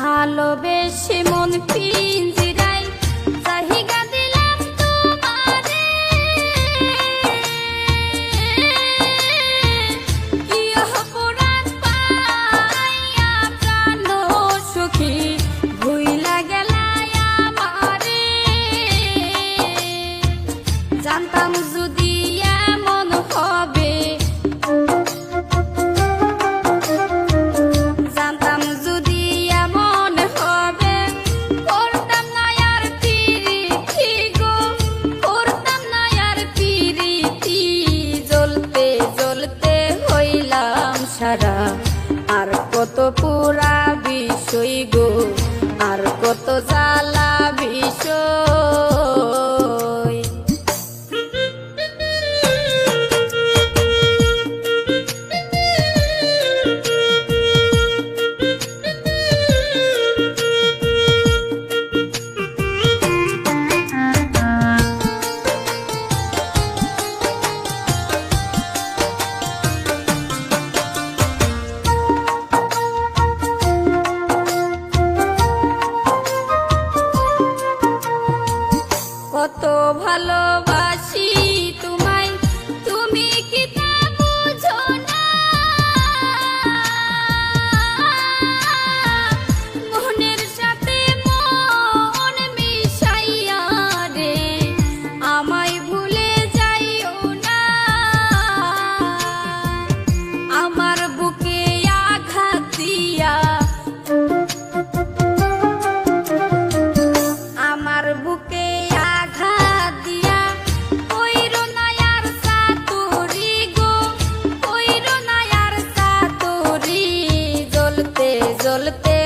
ভালোবেসে মন পিঞ্জিরাই। চাহিগা দিলাম তোমারে। প্রাণ সুখী ভুইলা গেলায় আমারে। জানতাম যদি পুরা বিষয় গো। আর কত জ্বালা বিষয় জ্বলতে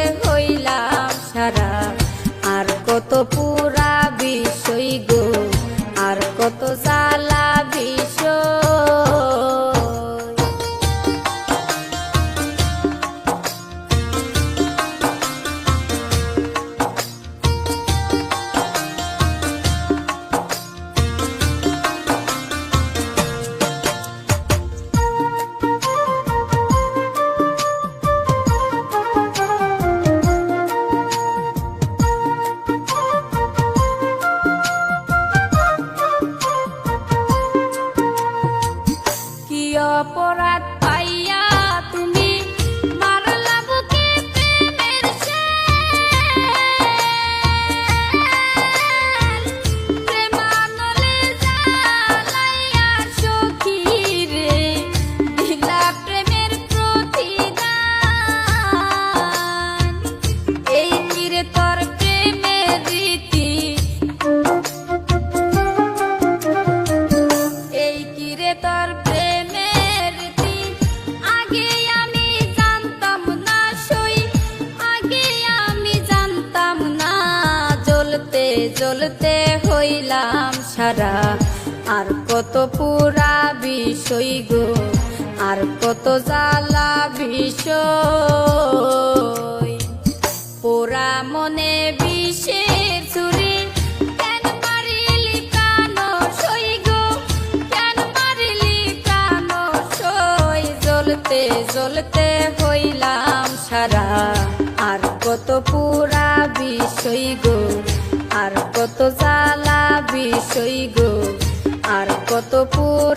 জ্বলতে হইলাম সারা। আর কত পুরা বিষয় গো, আর কত জ্বালা বিষয়। পোড়া মনে বিষের সই জ্বলতে জ্বলতে হইলাম সারা। আর কত পুরা বিষয় গো কত জ্বালা বিষয় গো? আর কত পুরা